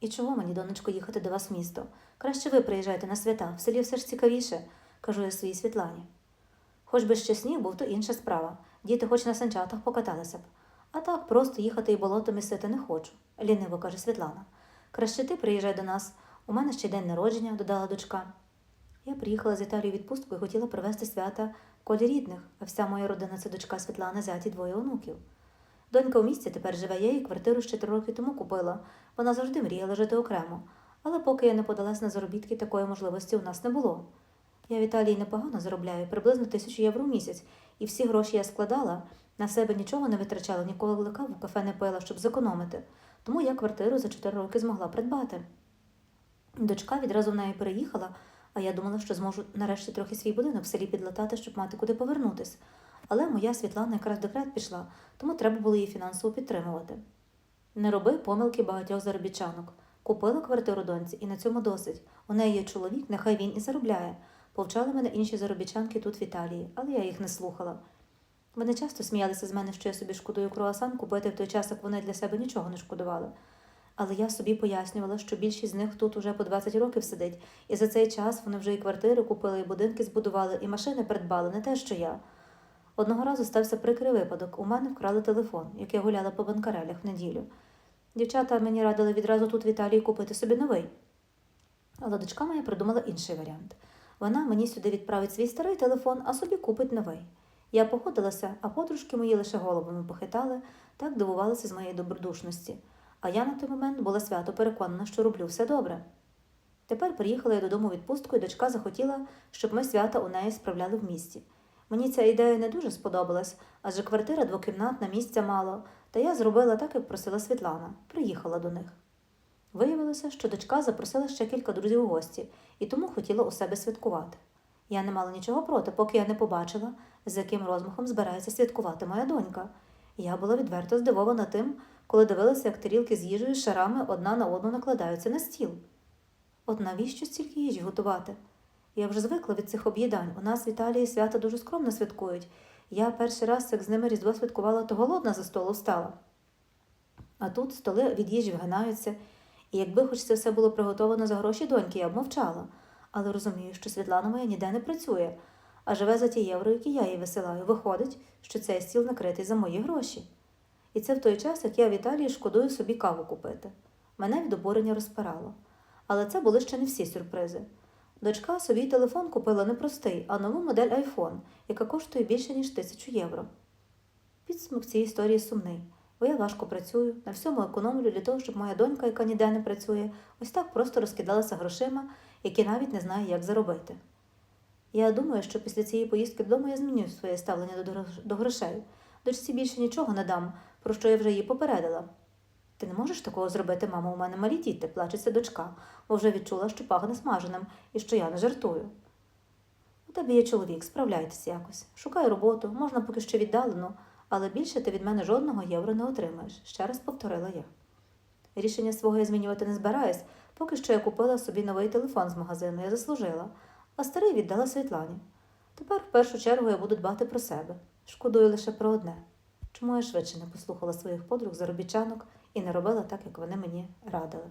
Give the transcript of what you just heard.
І чого мені, донечко, їхати до вас в місто? Краще ви приїжджайте на свята, в селі все ж цікавіше, кажу я своїй Світлані. Хоч би ще сніг був, то інша справа. Діти хоч на санчатах покаталися б. А так просто їхати і болото місити не хочу, ліниво каже Світлана. Краще ти приїжджай до нас. У мене ще день народження, додала дочка. Я приїхала з Італії відпустку і хотіла провести свята колі рідних, а вся моя родина це дочка Світлана, зяті двоє онуків. Донька в місті тепер живе, я їй квартиру ще три роки тому купила. Вона завжди мріяла жити окремо. Але поки я не подалась на заробітки, такої можливості у нас не було. Я в Італії непогано заробляю, приблизно тисячу євро в місяць, і всі гроші я складала, на себе нічого не витрачала, ніколи каву в кафе не пила, щоб зекономити. Тому я квартиру за чотири роки змогла придбати. Дочка відразу в неї переїхала, а я думала, що зможу нарешті трохи свій будинок в селі підлатати, щоб мати куди повернутись. Але моя Світлана якраз декрет пішла, тому треба було її фінансово підтримувати. Не роби помилки багатьох заробітчанок. Купила квартиру доньці, і на цьому досить. У неї є чоловік, нехай він і заробляє. Повчали мене інші заробітчанки тут в Італії, але я їх не слухала. Вони часто сміялися з мене, що я собі шкодую круасан купити в той час, як вони для себе нічого не шкодували. Але я собі пояснювала, що більшість з них тут уже по 20 років сидить, і за цей час вони вже і квартири купили, і будинки збудували, і машини придбали, не те, що я. Одного разу стався прикрий випадок. У мене вкрали телефон, як я гуляла по банкарелях в неділю. Дівчата мені радили відразу тут в Італії купити собі новий. Але дочка моя придумала інший варіант. Вона мені сюди відправить свій старий телефон, а собі купить новий. Я погодилася, а подружки мої лише головами похитали, так дивувалися з моєї добродушності. А я на той момент була свято переконана, що роблю все добре. Тепер приїхала я додому відпустку, і дочка захотіла, щоб ми свята у неї справляли в місті. Мені ця ідея не дуже сподобалась, адже квартира двокімнатна, місця мало, та я зробила так, як просила Світлана, приїхала до них. Виявилося, що дочка запросила ще кілька друзів у гості і тому хотіла у себе святкувати. Я не мала нічого проти, поки я не побачила, з яким розмахом збирається святкувати моя донька. Я була відверто здивована тим, коли дивилася, як тарілки з їжею шарами одна на одну накладаються на стіл. От навіщо стільки їжі готувати? Я вже звикла від цих об'їдань. У нас в Італії свята дуже скромно святкують. Я перший раз, як з ними Різдво святкувала, то голодна за столу встала. А тут столи від їжі вгинаються, і якби хоч це все було приготовано за гроші доньки, я б мовчала. Але розумію, що Світлана моя ніде не працює, а живе за ті євро, які я їй висилаю. Виходить, що цей стіл накритий за мої гроші. І це в той час, як я в Італії шкодую собі каву купити. Мене від обурення розпирало. Але це були ще не всі сюрпризи. Дочка собі телефон купила не простий, а нову модель iPhone, яка коштує більше, ніж тисячу євро. Підсумок цієї історії сумний, бо я важко працюю, на всьому економлю для того, щоб моя донька, яка ніде не працює, ось так просто розкидалася грошима, які навіть не знає, як заробити. Я думаю, що після цієї поїздки додому я зміню своє ставлення до, грошей. Дочці більше нічого не дам, про що я вже її попередила. Ти не можеш такого зробити, мамо, у мене малі діти, плачеться дочка, бо вже відчула, що пахне смаженим і що я не жартую. У тебе є чоловік, справляйтесь якось. Шукай роботу, можна поки що віддалено, але більше ти від мене жодного євро не отримаєш, ще раз повторила я. Рішення свого я змінювати не збираюсь, поки що я купила собі новий телефон з магазину, я заслужила, а старий віддала Світлані. Тепер в першу чергу я буду дбати про себе. Шкодую лише про одне. Чому я швидше не послухала своїх подруг заробітчанок і не робила так, як вони мені радили.